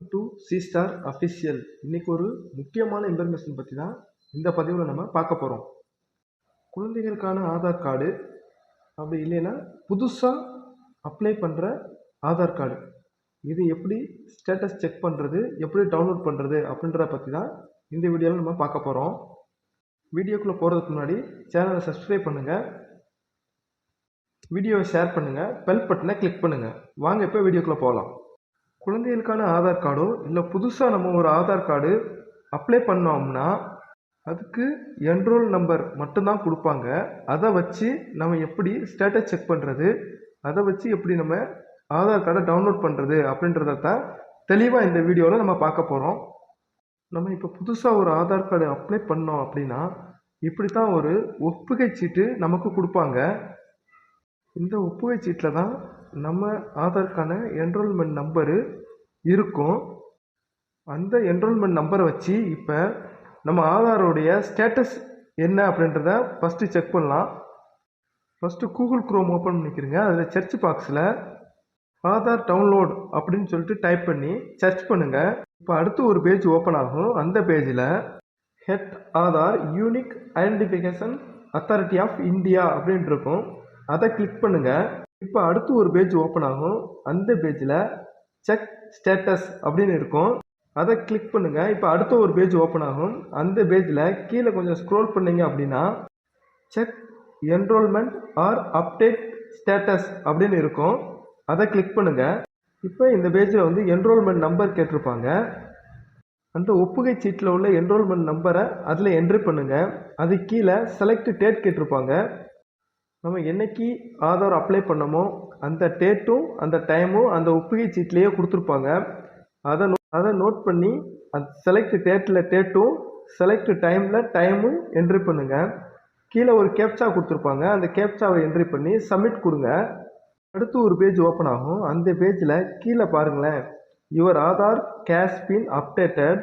To C star official இன்னைக்கு ஒரு முக்கியமான இன்ஃபர்மேஷன் பற்றி தான் இந்த பதிவில் நம்ம பார்க்க போகிறோம் குழந்தைகளுக்கான ஆதார் கார்டு அப்படி இல்லைன்னா புதுசாக அப்ளை பண்ணுற ஆதார் கார்டு இது எப்படி ஸ்டேட்டஸ் செக் பண்ணுறது எப்படி டவுன்லோட் பண்ணுறது அப்படின்றத பற்றி தான் இந்த வீடியோவில் நம்ம பார்க்க போகிறோம் வீடியோக்குள்ளே போகிறதுக்கு முன்னாடி சேனலை சப்ஸ்கிரைப் பண்ணுங்கள் வீடியோவை ஷேர் பண்ணுங்கள் பெல் பட்டனை கிளிக் பண்ணுங்கள் வாங்க இப்போ வீடியோக்குள்ளே போகலாம் குழந்தைகளுக்கான ஆதார் கார்டோ இல்லை புதுசாக நம்ம ஒரு ஆதார் கார்டு அப்ளை பண்ணோம்னா அதுக்கு என்ரோல் நம்பர் மட்டும்தான் கொடுப்பாங்க. அதை வச்சு நம்ம எப்படி ஸ்டேட்டஸ் செக் பண்ணுறது அதை வச்சு எப்படி நம்ம ஆதார் கார்டை டவுன்லோட் பண்ணுறது அப்படின்றத தான் தெளிவாக இந்த வீடியோவில் நம்ம பார்க்க போகிறோம் நம்ம இப்போ புதுசாக ஒரு ஆதார் கார்டு அப்ளை பண்ணோம் அப்படின்னா இப்படி தான் ஒரு ஒப்புகை சீட்டு நமக்கு கொடுப்பாங்க. இந்த ஒப்புகை சீட்டில் தான் நம்ம ஆதாருக்கான என்ரோல்மெண்ட் நம்பரு இருக்கும். அந்த என்ரோல்மெண்ட் நம்பரை வச்சு இப்போ நம்ம ஆதாரோடைய ஸ்டேட்டஸ் என்ன அப்படின்றத ஃபஸ்ட்டு செக் பண்ணலாம். ஃபஸ்ட்டு கூகுள் க்ரோம் ஓப்பன் பண்ணிக்கிறீங்க. அதில் சர்ச் பாக்ஸில் ஆதார் டவுன்லோட் அப்படின்னு சொல்லிட்டு டைப் பண்ணி சர்ச் பண்ணுங்கள் இப்போ அடுத்து ஒரு பேஜ் ஓப்பன் ஆகும். அந்த பேஜில் get Aadhaar unique identification authority of India அப்படின்ட்டு இருக்கும். அதை கிளிக் பண்ணுங்கள் இப்போ அடுத்து ஒரு பேஜ் ஓப்பன் ஆகும். அந்த பேஜில் செக் ஸ்டேட்டஸ் அப்படின்னு இருக்கும். அதை கிளிக் பண்ணுங்கள் இப்போ அடுத்த ஒரு பேஜ் ஓப்பன் ஆகும். அந்த பேஜில் கீழே கொஞ்சம் ஸ்க்ரோல் பண்ணீங்க அப்படின்னா check enrolment or update status அப்படின்னு இருக்கும். அதை கிளிக் பண்ணுங்கள் இப்போ இந்த பேஜில் வந்து என்ரோல்மெண்ட் நம்பர் கேட்டிருப்பாங்க. அந்த ஒப்புகை சீட்டில் உள்ள என்ரோல்மெண்ட் நம்பரை அதில் என்ட்ரி பண்ணுங்கள் அது கீழே செலக்ட் டேட் கேட்டிருப்பாங்க. நம்ம என்னைக்கு ஆதார் அப்ளை பண்ணமோ அந்த டேட்டும் அந்த டைமும் அந்த ஒப்புகை சீட்லேயே கொடுத்துருப்பாங்க. அதை நோ அதை நோட் பண்ணி அந்த செலக்ட் டேட்டில் டேட்டும் செலக்ட் டைமில் டைமும் என்ட்ரி பண்ணுங்கள் கீழே ஒரு கேப்சா கொடுத்துருப்பாங்க. அந்த கேப்சாவை என்ட்ரி பண்ணி சப்மிட் கொடுங்க. அடுத்து ஒரு பேஜ் ஓப்பன் ஆகும். அந்த பேஜில் கீழே பாருங்களேன். Your Aadhaar has been updated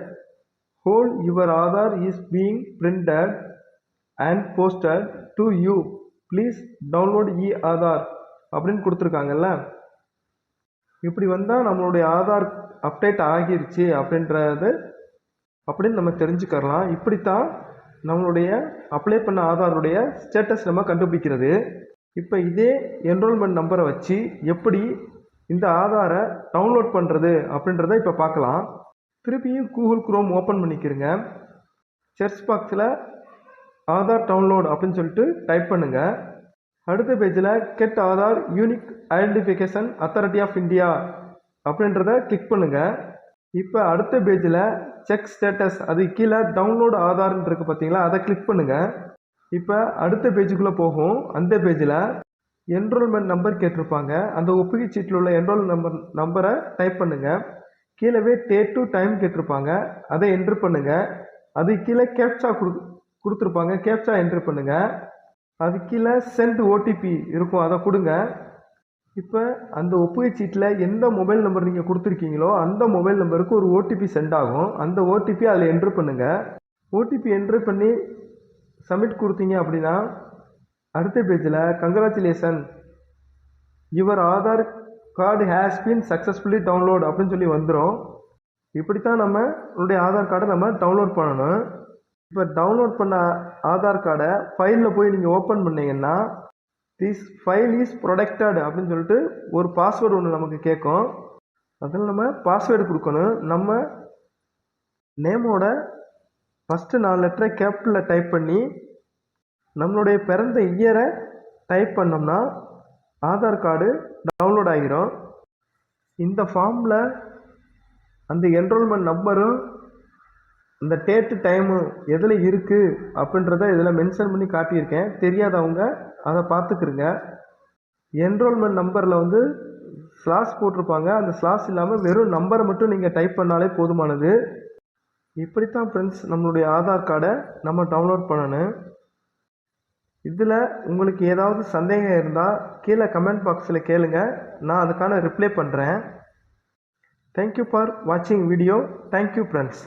while your Aadhaar is being printed and posted to you please download e Aadhaar அப்படின்னு கொடுத்துருக்காங்கல்ல? இப்படி வந்தால் நம்மளுடைய ஆதார் அப்டேட் ஆகிருச்சு அப்படின்றது அப்படின்னு நம்ம தெரிஞ்சுக்கலாம் இப்படித்தான் நம்மளுடைய அப்ளை பண்ண ஆதாருடைய ஸ்டேட்டஸ் நம்ம கண்டுபிடிக்கிறது. இப்போ இதே என்ரோல்மெண்ட் நம்பரை வச்சு எப்படி இந்த ஆதாரை டவுன்லோட் பண்ணுறது அப்படின்றத இப்போ பார்க்கலாம். திருப்பியும் கூகுள் குரோம் ஓப்பன் பண்ணிக்கிறங்க. சர்ச் பாக்ஸில் ஆதார் டவுன்லோட் அப்படின்னு சொல்லிட்டு டைப் பண்ணுங்கள் அடுத்த பேஜில் get Aadhaar unique identification authority of India அப்படின்றத கிளிக் பண்ணுங்கள் இப்போ அடுத்த பேஜில் செக் ஸ்டேட்டஸ் அது கீழே டவுன்லோட் ஆதார்னு இருக்குது பார்த்தீங்களா அதை கிளிக் பண்ணுங்கள் இப்போ அடுத்த பேஜுக்குள்ளே போகும். அந்த பேஜில் என்ரோல்மெண்ட் நம்பர் கேட்டிருப்பாங்க. அந்த ஒப்புகை சீட்டில் உள்ள என்ரோல் நம்பர் நம்பரை டைப் பண்ணுங்கள் கீழவே டேட் டு டைம் கேட்டிருப்பாங்க. அதை என்ட்ரு பண்ணுங்கள் அது கீழே கேப்சா கொடு கொடுத்துருப்பாங்க. கேப்சா என்ட்ரு பண்ணுங்கள் அது கீழே சென்ட் ஓடிபி இருக்கும். அதை கொடுங்க. இப்போ அந்த ஒப்புகை சீட்டில் எந்த மொபைல் நம்பர் நீங்கள் கொடுத்துருக்கீங்களோ அந்த மொபைல் நம்பருக்கு ஒரு ஓடிபி சென்ட் ஆகும். அந்த ஓடிபி அதில் என்ட்ரு பண்ணுங்கள் ஓடிபி என்ட்ரு பண்ணி சப்மிட் கொடுத்தீங்க அப்படின்னா அடுத்த பேஜில் congratulation your Aadhaar card has been successfully download அப்படின்னு சொல்லி வந்துடும் இப்படித்தான் நம்ம உன்னுடைய ஆதார் கார்டை நம்ம டவுன்லோட் பண்ணணும். இப்போ டவுன்லோட் பண்ண ஆதார் கார்டை ஃபைலில் போய் நீங்கள் ஓப்பன் பண்ணீங்கன்னா திஸ் ஃபைல் இஸ் ப்ரொடெக்டட் அப்படின்னு சொல்லிட்டு ஒரு பாஸ்வேர்டு ஒன்று நமக்கு கேட்கும். அதில் நம்ம பாஸ்வேர்டு கொடுக்கணும். நம்ம நேமோட ஃபஸ்ட்டு நாலு லெட்டரை கேபிட்டலில் டைப் பண்ணி நம்மளுடைய பிறந்த இயரை டைப் பண்ணோம்னா ஆதார் கார்டு டவுன்லோட் ஆகிரும் இந்த ஃபார்மில் அந்த என்ரோல்மெண்ட் நம்பரும் இந்த டேட்டு டைமு எதில் இருக்குது அப்படின்றத இதில் மென்ஷன் பண்ணி காட்டியிருக்கேன். தெரியாதவங்க அதை பார்த்துக்குருங்க. என்ரோல்மெண்ட் நம்பரில் வந்து ஸ்லாஸ் போட்டிருப்பாங்க. அந்த ஸ்லாஸ் இல்லாமல் வெறும் நம்பரை மட்டும் நீங்கள் டைப் பண்ணாலே போதுமானது. இப்படித்தான் ஃப்ரெண்ட்ஸ் நம்மளுடைய ஆதார் கார்டை நம்ம டவுன்லோட் பண்ணணும். இதில் உங்களுக்கு ஏதாவது சந்தேகம் இருந்தால் கீழே கமெண்ட் பாக்ஸில் கேளுங்க. நான் அதுக்கான ரிப்ளை பண்ணுறேன் தேங்க்யூ ஃபார் வாட்சிங் வீடியோ தேங்க்யூ ஃப்ரெண்ட்ஸ்